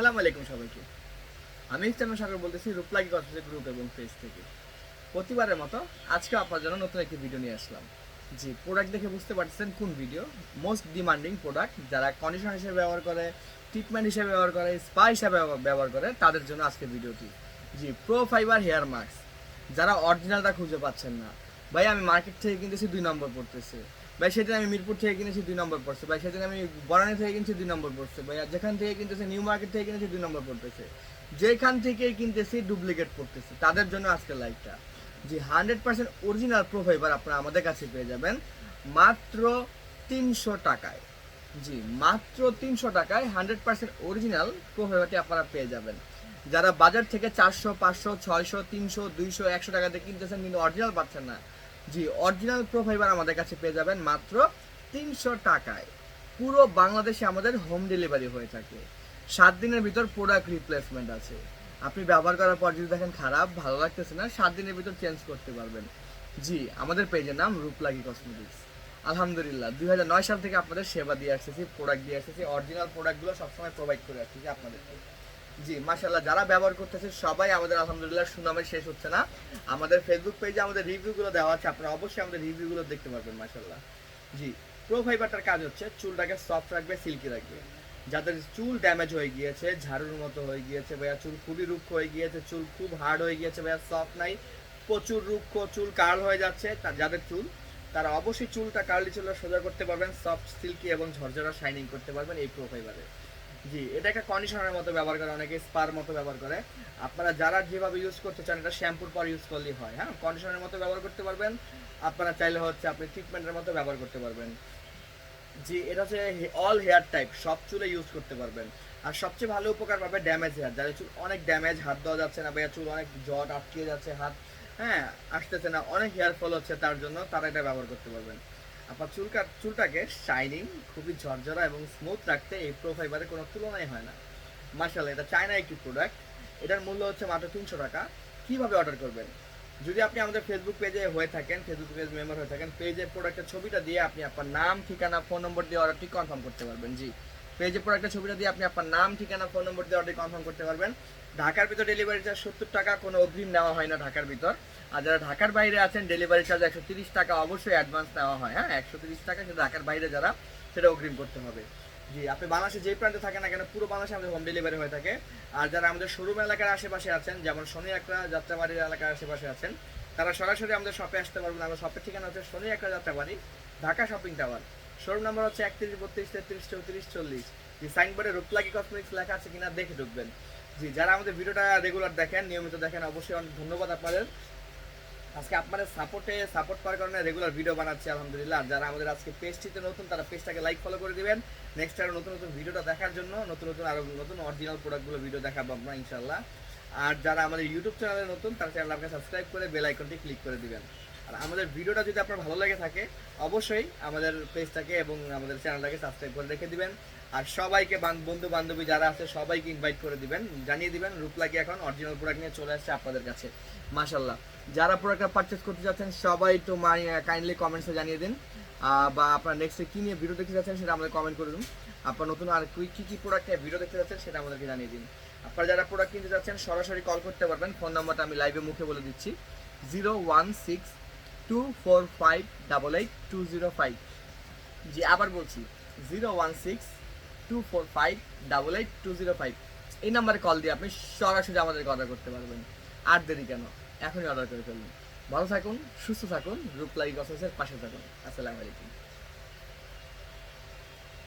আসসালামু আলাইকুম সবাইকে। আমি ইসলাম সাগর বলতেছি রূপলাগি কসমেটিক গ্রুপ এবং পেজ থেকে। প্রতিবারের মতো আজকে আপনার জন্য নতুন একটি ভিডিও নিয়ে আসলাম। জি প্রোডাক্ট দেখে বুঝতে পারছেন কোন ভিডিও মোস্ট ডিমান্ডিং প্রোডাক্ট যারা কন্ডিশন হিসেবে ব্যবহার করে ট্রিটমেন্ট হিসেবে ব্যবহার করে স্পা হিসেবে ব্যবহার করে, তাদের জন্য আজকে ভিডিওটি G pro fiber hair mask যারা অরিজিনালটা খুঁজে পাচ্ছেন না ভাই, আমি মার্কেট থেকে কিনতেছি দুই নম্বর পড়তেছে। ভাই, সেদিন আমি মিরপুর থেকে কিনেছি দুই নম্বর পড়ছে। ভাই, সেদিন আমি বরানি থেকে কিনছি দুই নম্বর পড়ছে। ভাই যেখান থেকে কিনতেছি, নিউ মার্কেট থেকে কিনেছি দুই নম্বর পড়তেছে। যেখান থেকে কিনতেছি, ডুপ্লিকেট পড়তেছে। তাদের জন্য আজকে লাইভটা জি hundred percent original pro fibre আপনারা আমাদের কাছে পেয়ে যাবেন। মাত্র তিনশো টাকায়। জি, মাত্র তিনশো টাকায় হান্ড্রেড পার্সেন্ট অরিজিনাল প্রো ফাইবারটি আপনারা পেয়ে যাবেন। যারা বাজার থেকে চারশো, পাঁচশো, ছয়শো, তিনশো, দুইশো, একশো টাকাতে কিনতেছেন, কিন্তু অরিজিনাল পাচ্ছেন না জি অরিজিনাল প্রো ফাইবার আমাদের কাছে পেয়ে যাবেন মাত্র তিনশো টাকায়। পুরো বাংলাদেশে আমাদের হোম ডেলিভারি হয়ে থাকে। সাত দিনের ভিতর প্রোডাক্ট রিপ্লেসমেন্ট আছে। আপনি ব্যবহার করার পর যদি দেখেন খারাপ, ভালো লাগতেছে না, সাত দিনের ভিতর চেঞ্জ করতে পারবেন। জি, আমাদের পেজের নাম রূপলাগি কসমেটিক্স আলহামদুলিল্লাহ, দুই হাজার নয় সাল থেকে আপনাদের সেবা দিয়ে আসতেছি প্রোডাক্ট দিয়ে আসতেছি অরিজিনাল প্রোডাক্টগুলো সবসময় প্রোভাইড করে আসতেছি আপনাদেরকে। জি মাশাল্লাহ যারা ব্যবহার করতেছে সবাই আমাদের, আলহামদুলিল্লাহ শেষ হচ্ছে না। আমাদের ফেসবুক পেজে আমাদের রিভিউগুলো দেওয়া আছে, আপনারা অবশ্যই আমাদের রিভিউগুলো দেখতে পারবেন জি প্রো ফাইবারটার কাজ হচ্ছে, চুলটাকে সফট রাখবে সিল্কি রাখবে। যাদের চুল ড্যামেজ হয়ে গিয়েছে, ঝাড়ুর মতো হয়ে গিয়েছে, ভাইয়া, চুল খুবই রুক্ষ হয়ে গিয়েছে, চুল খুব হার্ড হয়ে গিয়েছে, ভাইয়া সফট নাই, প্রচুর রুক্ষ, চুল কার্ল হয়ে যাচ্ছে যাদের চুল, তারা অবশ্যই চুলটা কার্লি চুলটা সোজা করতে পারবেন সফট সিল্কি এবং ঝরঝরা শাইনিং করতে পারবেন এই প্রো ফাইবারে জি, এটা একটা কন্ডিশনারের মতো ব্যবহার করে, অনেকে স্পার মতো ব্যবহার করে। আপনারা যারা যেভাবে ইউজ করতে চান, এটা শ্যাম্পুর পর ইউজ করলেই হয় হ্যাঁ? কন্ডিশনারের মতো ব্যবহার করতে পারবেন। আপনারা চাইলে হচ্ছে আপনি ট্রিটমেন্টের মতো ব্যবহার করতে পারবেন। জি, এটা হচ্ছে অল হেয়ার টাইপ সব চুলে ইউজ করতে পারবেন। আর সবচেয়ে ভালো উপকার পাবে ড্যামেজ হেয়ার যাদের চুল অনেক ড্যামেজ হাত দেওয়া যাচ্ছে না, বা চুল অনেক জট আটকে যাচ্ছে, হাত হ্যাঁ আসতেছে না, অনেক হেয়ার ফল হচ্ছে তার জন্য, তারা এটা ব্যবহার করতে পারবেন। আপনার চুল চুলটাকে শাইনিং খুবই ঝরঝরা এবং স্মুথ রাখতে এই প্রো ফাইবারের কোনো তুলনাই হয় না। মার্শাল্লাহ এটা চায়না একটি প্রোডাক্ট এটার মূল্য হচ্ছে মাত্র তিনশো টাকা। কীভাবে অর্ডার করবেন? যদি আপনি আমাদের ফেসবুক পেজে হয়ে থাকেন ফেসবুক পেজ মেম্বার হয়ে থাকেন পেজের প্রোডাক্টের ছবিটা দিয়ে আপনি আপনার নাম, ঠিকানা ফোন নম্বর দিয়ে অর্ডারটি কনফার্ম করতে পারবেন। জি। পেজের প্রোডাক্টের ছবিটা দিয়ে আপনি আপনার নাম, ঠিকানা, ফোন নম্বর দিয়ে অর্ডারটি কনফার্ম করতে পারবেন। ঢাকার ভিতর ডেলিভারি চার্জ সত্তর টাকা, কোনো অগ্রিম নেওয়া হয় না ঢাকার ভিতর। আর যারা ঢাকার বাইরে আছেন ডেলিভারি চার্জ একশো তিরিশ টাকা অবশ্যই অ্যাডভান্স নেওয়া হয় হ্যাঁ? একশো তিরিশ টাকা সেটা ঢাকার বাইরে যারা, সেটা অগ্রিম করতে হবে। জি, আপনি বাংলাদেশে যে প্রান্তে থাকেন না কেন, পুরো বাংলাদেশে আমাদের হোম ডেলিভারি হয়ে থাকে। আর যারা আমাদের শোরুম এলাকার আশেপাশে আছেন, যেমন শনি একটা যাত্রাবাড়ির এলাকার আশেপাশে আছেন, তারা সরাসরি আমাদের শপে আসতে পারবেন। আমার শপের ঠিকানা হচ্ছে শনি একটা Jatrabari, Dhaka shopping tower showroom number হচ্ছে একত্রিশ, বত্রিশ, তেত্রিশ, চৌত্রিশ, চল্লিশ। যে সাইনবোর্ডে রূপলাগি কসমেটিক্স লেখা আছে কিনা দেখে ঢুকবেন। জি, যারা আমাদের ভিডিওটা রেগুলার দেখেন, নিয়মিত দেখেন, অবশ্যই অনেক ধন্যবাদ আপনাদের। আজকে আপনাদের সাপোর্টে সাপোর্ট করার কারণে রেগুলার ভিডিও বানাচ্ছি, আলহামদুলিল্লাহ। যারা আমাদের আজকে পেজটিতে নতুন, তারা পেজটাকে লাইক ফলো করে দিবেন। নেক্সট আরও নতুন নতুন ভিডিওটা দেখার জন্য, নতুন নতুন আরও নতুন অরিজিনাল প্রোডাক্টগুলো ভিডিও দেখাবো আমরা ইনশাল্লাহ আর যারা আমাদের ইউটিউব চ্যানেলে নতুন, তারা চ্যানেল আপনাকে সাবস্ক্রাইব করে বেল আইকনটি ক্লিক করে দিবেন। আর আমাদের ভিডিওটা যদি আপনার ভালো লাগে থাকে, অবশ্যই আমাদের পেজটাকে এবং আমাদের চ্যানেলটাকে সাবস্ক্রাইব করে রেখে দিবেন। আর সবাইকে বান- বন্ধু বান্ধবী যারা আছে, সবাইকে ইনভাইট করে দিবেন, জানিয়ে দিবেন রূপলাকি এখন অরিজিনাল প্রোডাক্ট নিয়ে চলে আসছে আপনাদের কাছে। মাশাল্লাহ যারা প্রোডাক্টটা পারচেস করতে যাচ্ছেন, সবাই একটু কাইন্ডলি কমেন্টসে জানিয়ে দিন। বা আপনার নেক্সটে কী নিয়ে ভিডিও দেখতে যাচ্ছেন সেটা আমাদের কমেন্ট করে দিন। আপনার নতুন আর কী কী কী প্রোডাক্ট নিয়ে ভিডিও দেখতে যাচ্ছেন সেটা আমাদেরকে জানিয়ে দিন। আপনারা যারা প্রোডাক্ট কিনতে যাচ্ছেন, সরাসরি কল করতে পারবেন। ফোন নাম্বারটা আমি লাইভে মুখে বলে দিচ্ছি। Zero one six two four five double eight two zero five জি, আবার বলছি zero one six two four five double eight two zero five এই নাম্বারে কল দিয়ে আপনি সরাসরি আমাদেরকে অর্ডার করতে পারবেন। আর দেরি কেন? এখনই অর্ডার করে ফেলুন। ভালো থাকুন, সুস্থ থাকুন রূপলাই গসের পাশে থাকুন। আসসালামু আলাইকুম।